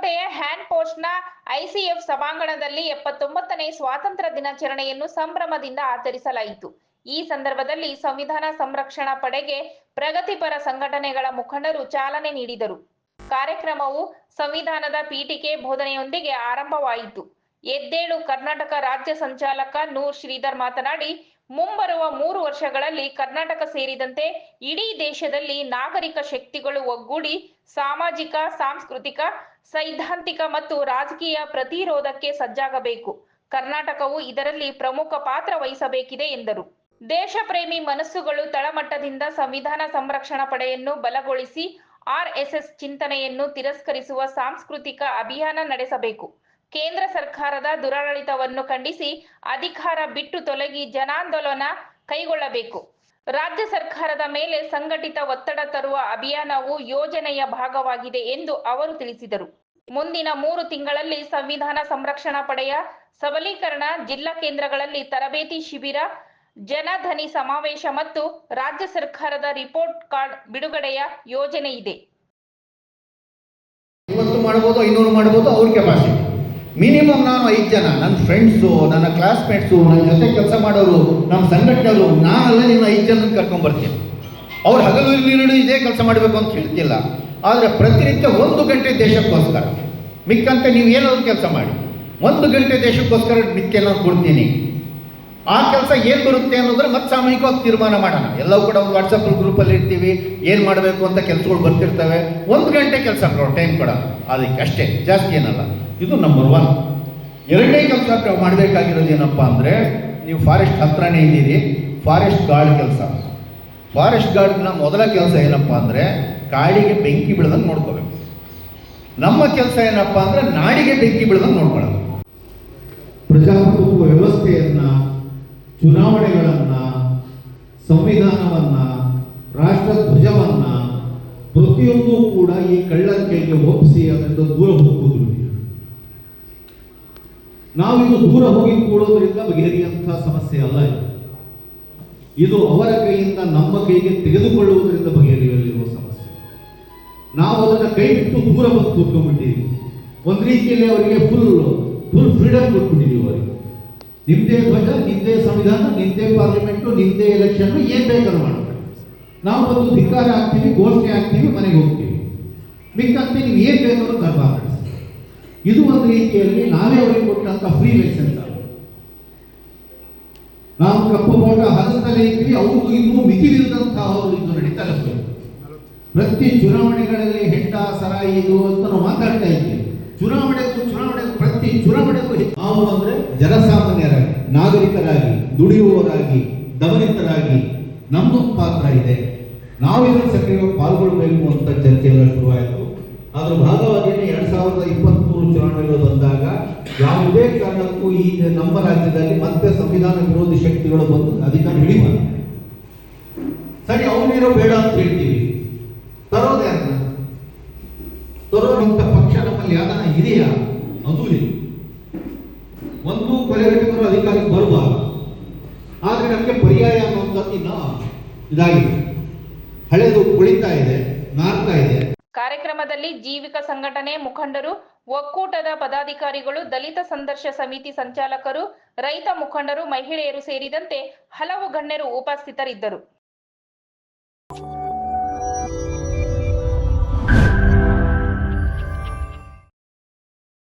ಕೋಟೆಯ hand ಪೋಸ್ಟ್ನ ICF ಸಭಾಂಗಣದಲ್ಲಿ ಎಪ್ಪತ್ತೊಂಬತ್ತನೇ ಸ್ವಾತಂತ್ರ್ಯ ದಿನಾಚರಣೆಯನ್ನು ಸಂಭ್ರಮದಿಂದ ಆಚರಿಸಲಾಯಿತು. ಈ ಸಂದರ್ಭದಲ್ಲಿ ಸಂವಿಧಾನ ಸಂರಕ್ಷಣಾ ಪಡೆಗೆ ಪ್ರಗತಿಪರ ಸಂಘಟನೆಗಳ ಮುಖಂಡರು ಚಾಲನೆ ನೀಡಿದರು. ಕಾರ್ಯಕ್ರಮವು ಸಂವಿಧಾನದ ಪೀಠಿಕೆ ಬೋಧನೆಯೊಂದಿಗೆ ಆರಂಭವಾಯಿತು. ಎದ್ದೇಳು ಕರ್ನಾಟಕ ರಾಜ್ಯ ಸಂಚಾಲಕ ನೂರ್ ಶ್ರೀಧರ್ ಮಾತನಾಡಿ ಮುಂಬರುವ ಮೂರು ವರ್ಷಗಳಲ್ಲಿ ಕರ್ನಾಟಕ ಸೇರಿದಂತೆ ಇಡೀ ದೇಶದಲ್ಲಿ ನಾಗರಿಕ ಶಕ್ತಿಗಳು ಒಗ್ಗೂಡಿ ಸಾಮಾಜಿಕ, ಸಾಂಸ್ಕೃತಿಕ, ಸೈದ್ಧಾಂತಿಕ ಮತ್ತು ರಾಜಕೀಯ ಪ್ರತಿರೋಧಕ್ಕೆ ಸಜ್ಜಾಗಬೇಕು. ಕರ್ನಾಟಕವು ಇದರಲ್ಲಿ ಪ್ರಮುಖ ಪಾತ್ರ ವಹಿಸಬೇಕಿದೆ ಎಂದರು. ದೇಶ ಪ್ರೇಮಿ ಮನಸ್ಸುಗಳು ತಳಮಟ್ಟದಿಂದ ಸಂವಿಧಾನ ಸಂರಕ್ಷಣಾ ಪಡೆಯನ್ನು ಬಲಗೊಳಿಸಿ ಆರ್ಎಸ್ಎಸ್ ಚಿಂತನೆಯನ್ನು ತಿರಸ್ಕರಿಸುವ ಸಾಂಸ್ಕೃತಿಕ ಅಭಿಯಾನ ನಡೆಸಬೇಕು. ಕೇಂದ್ರ ಸರ್ಕಾರದ ದುರಾಡಳಿತವನ್ನು ಖಂಡಿಸಿ ಅಧಿಕಾರ ಬಿಟ್ಟು ತೊಲಗಿ ಜನಾಂದೋಲನ ಕೈಗೊಳ್ಳಬೇಕು. ರಾಜ್ಯ ಸರ್ಕಾರದ ಮೇಲೆ ಸಂಘಟಿತ ಒತ್ತಡ ತರುವ ಅಭಿಯಾನವು ಯೋಜನೆಯ ಭಾಗವಾಗಿದೆ ಎಂದು ಅವರು ತಿಳಿಸಿದರು. ಮುಂದಿನ ಮೂರು ತಿಂಗಳಲ್ಲಿ ಸಂವಿಧಾನ ಸಂರಕ್ಷಣಾ ಪಡೆಯ ಸಬಲೀಕರಣ, ಜಿಲ್ಲಾ ಕೇಂದ್ರಗಳಲ್ಲಿ ತರಬೇತಿ ಶಿಬಿರ, ಜನಧನಿ ಸಮಾವೇಶ ಮತ್ತು ರಾಜ್ಯ ಸರ್ಕಾರದ ರಿಪೋರ್ಟ್ ಕಾರ್ಡ್ ಬಿಡುಗಡೆಯ ಯೋಜನೆ ಇದೆ. ಮಾಡ್ಬೋದು ಐನೂರು ಮಾಡಬಹುದು, ಅವ್ರ ಕೆಪಾಸಿಟಿ ಮಿನಿಮಮ್ ನಾನು ಐದು ಜನ ನನ್ನ ಫ್ರೆಂಡ್ಸು ನನ್ನ ಕ್ಲಾಸ್ಮೇಟ್ಸು ನನ್ನ ಜೊತೆ ಕೆಲಸ ಮಾಡೋರು ನಮ್ಮ ಸಂಘಟನೆಯವರು, ನಾನಲ್ಲೇ ನಿಮ್ಮ ಐದು ಜನ ಕರ್ಕೊಂಡ್ಬರ್ತೀನಿ ಅವ್ರು ಹಗಲು ನೀರು ಇದೇ ಕೆಲಸ ಮಾಡಬೇಕು ಅಂತ ಹೇಳ್ತಿಲ್ಲ. ಆದರೆ ಪ್ರತಿನಿತ್ಯ ಒಂದು ಗಂಟೆ ದೇಶಕ್ಕೋಸ್ಕರ, ಮಿಕ್ಕಂತೆ ನೀವು ಏನಾದರೂ ಕೆಲಸ ಮಾಡಿ. ಒಂದು ಗಂಟೆ ದೇಶಕ್ಕೋಸ್ಕರ ಮಿಕ್ಕೆಲ್ಲ ಕೊಡ್ತೀನಿ. ಆ ಕೆಲಸ ಏನು ಬರುತ್ತೆ ಅನ್ನೋದ್ರೆ ಮತ್ತೆ ಸಾಮೂಹಿಕವಾಗಿ ತೀರ್ಮಾನ ಮಾಡೋಣ. ಎಲ್ಲವೂ ಕೂಡ ಒಂದು ವಾಟ್ಸಪ್ ಗ್ರೂಪಲ್ಲಿ ಇರ್ತೀವಿ. ಏನು ಮಾಡಬೇಕು ಅಂತ ಕೆಲಸಗಳು ಬರ್ತಿರ್ತವೆ. ಒಂದು ಗಂಟೆ ಕೆಲಸ ಟೈಮ್ ಕೊಡ. ಅದಕ್ಕೆ ಅಷ್ಟೇ, ಜಾಸ್ತಿ ಏನಲ್ಲ. ಇದು ನಂಬರ್ ಒನ್ ಎರಡನೇ ಕೆಲಸ ಮಾಡಬೇಕಾಗಿರೋದು ಏನಪ್ಪ ಅಂದರೆ, ನೀವು ಫಾರೆಸ್ಟ್ ಹತ್ರನೇ ಇದ್ದೀರಿ. ಫಾರೆಸ್ಟ್ ಗಾರ್ಡ್ ಕೆಲಸ. ಫಾರೆಸ್ಟ್ ಗಾರ್ಡ್ನ ಮೊದಲ ಕೆಲಸ ಏನಪ್ಪ ಅಂದರೆ, ಕಾಡಿಗೆ ಬೆಂಕಿ ಬೀಳದಂಗೆ ನೋಡ್ಕೋಬೇಕು. ನಮ್ಮ ಕೆಲಸ ಏನಪ್ಪ ಅಂದರೆ, ನಾಡಿಗೆ ಬೆಂಕಿ ಬೀಳದಂಗೆ ನೋಡ್ಕೊಳ್ಳೋದು. ಪ್ರಜಾಪ್ರಭುತ್ವ ವ್ಯವಸ್ಥೆಯನ್ನ ಚುನಾವಣೆಗಳನ್ನ, ಸಂವಿಧಾನವನ್ನ ರಾಷ್ಟ್ರ ಧ್ವಜವನ್ನ ಪ್ರತಿಯೊಂದು ಕೂಡ ಈ ಕಳ್ಳರ ಕೈಗೆ ಒಪ್ಪಿಸಿ ಅದರಿಂದ ದೂರ ಹೋಗುವುದು ಇದು ದೂರ ಹೋಗಿ ಕೂಡೋದ್ರಿಂದ ಬಗೆಹರಿಯುವಂತಹ ಸಮಸ್ಯೆ ಅಲ್ಲ ಇದು. ಅವರ ಕೈಯಿಂದ ನಮ್ಮ ಕೈಗೆ ತೆಗೆದುಕೊಳ್ಳುವುದರಿಂದ ಬಗೆಹರಿಯಲ್ಲಿರುವ ಸಮಸ್ಯೆ. ನಾವು ಅದನ್ನು ಕೈ ಬಿಟ್ಟು ದೂರ ಬಂದು ಕೂತ್ಕೊಂಡ್ಬಿಟ್ಟಿದ್ದೀವಿ. ಒಂದು ರೀತಿಯಲ್ಲಿ ಅವರಿಗೆ ಫುಲ್ ಫುಲ್ ಫ್ರೀಡಮ್ ಕೊಟ್ಬಿಟ್ಟಿದ್ದೀವಿ ಅವರಿಗೆ. ನಿಮ್ದೇ ಧ್ವಜ ನಿಮ್ಮದೇ ಸಂವಿಧಾನ ನಿಮ್ಮದೇ ಪಾರ್ಲಿಮೆಂಟು ನಿಮ್ಮದೇ ಎಲೆಕ್ಷನ್ ಏನ್ ಬೇಕಾದ್ರೂ ಮಾಡ್ತಾರೆ ನಾವು ಒಂದು ಧಿಕ್ಕಾರ ಹಾಕ್ತೀವಿ ಘೋಷಣೆ ಹಾಕ್ತೀವಿ ಮನೆಗೆ ಹೋಗ್ತೀವಿ. ಮಿಕ್ಕಂತೆ ನೀವು ಏನು ಬೇಕಾದ್ರೂ ಮಾಡಿಸಿ ಇದು ಒಂದು ರೀತಿಯಲ್ಲಿ ನಾವೇ ಅವರಿಗೆ ಕೊಟ್ಟಂತ ಫ್ರೀ ಲೈಸೆನ್ಸ್ ನಾವು ಕಪ್ಪು ಮೋಟ ಹರಿಸ್ತಲೇ ಇದ್ವಿ ಅವ್ರಿಗೂ ಇನ್ನೂ ಮಿತಿ ಮೀರಿದಂತಹ ಅವರು ಇದು ನಡೀತಾ ಪ್ರತಿ ಚುನಾವಣೆಗಳಲ್ಲಿ ಹೆಂಡ ಸರ ಇದು ಅಂತ ನಾವು ಮಾತಾಡ್ತಾ ಇದ್ದೀವಿ ಚುನಾವಣೆಗೂ ಚುನಾವಣೆಗೂ, ಪ್ರತಿ ಚುನಾವಣೆಗೂ ನಾವು ಅಂದ್ರೆ ಜನಸಾಮಾನ್ಯರಾಗಿ ನಾಗರಿಕರಾಗಿ, ದುಡಿಯುವವರಾಗಿ, ದಮನಿತರಾಗಿ ನಮ್ದೊಂದು ಪಾತ್ರ ಇದೆ. ನಾವು ಇದರ ಸಕ್ರಿಯವಾಗಿ ಪಾಲ್ಗೊಳ್ಬೇಕು ಅಂತ ಚರ್ಚೆ ಶುರುವಾಯಿತು. ಅದರ ಭಾಗವಾಗಿ ಎರಡ್ ಸಾವಿರದ ಇಪ್ಪತ್ಮೂರು ಚುನಾವಣೆಗಳು ಬಂದಾಗ ಯಾವುದೇ ಕಾರಣಕ್ಕೂ ಈ ನಮ್ಮ ರಾಜ್ಯದಲ್ಲಿ ಮತ್ತೆ ಸಂವಿಧಾನ ವಿರೋಧಿ ಶಕ್ತಿಗಳು ಬಂದು ಅಧಿಕಾರ ಹಿಡಿಯುವ ಸರಿ, ಅವನೇನೋ ಬೇಡ ಅಂತ ಹೇಳ್ತೀವಿ. ತರೋದೇ ಯಾರನ್ನ ತರೋರಂತ ಪಕ್ಷ ನಮ್ಮಲ್ಲಿ ಯಾವ್ದಾನ ಇದೆಯಾ? ಅದು ಇಲ್ಲ ಅಧಿಕಾರಿ ಬರಬಾರದು ಆದ್ರೆ ನಮಗೆ ಪರ್ಯಾಯ ಅನ್ನುವಂಥದ್ದು ಇನ್ನ ಇದಾಗಿದೆ. ಹಳೆದು ಕುಳಿತಾ ಇದೆ, ನಾರ್ತಾ ಇದೆ. ಕಾರ್ಯಕ್ರಮದಲ್ಲಿ ಜೀವಿಕ ಸಂಘಟನೆ ಮುಖಂಡರು, ಒಕ್ಕೂಟದ ಪದಾಧಿಕಾರಿಗಳು, ದಲಿತ ಸಂದರ್ಶ ಸಮಿತಿ ಸಂಚಾಲಕರು, ರೈತ ಮುಖಂಡರು, ಮಹಿಳೆಯರು ಸೇರಿದಂತೆ ಹಲವು ಗಣ್ಯರು ಉಪಸ್ಥಿತರಿದ್ದರು.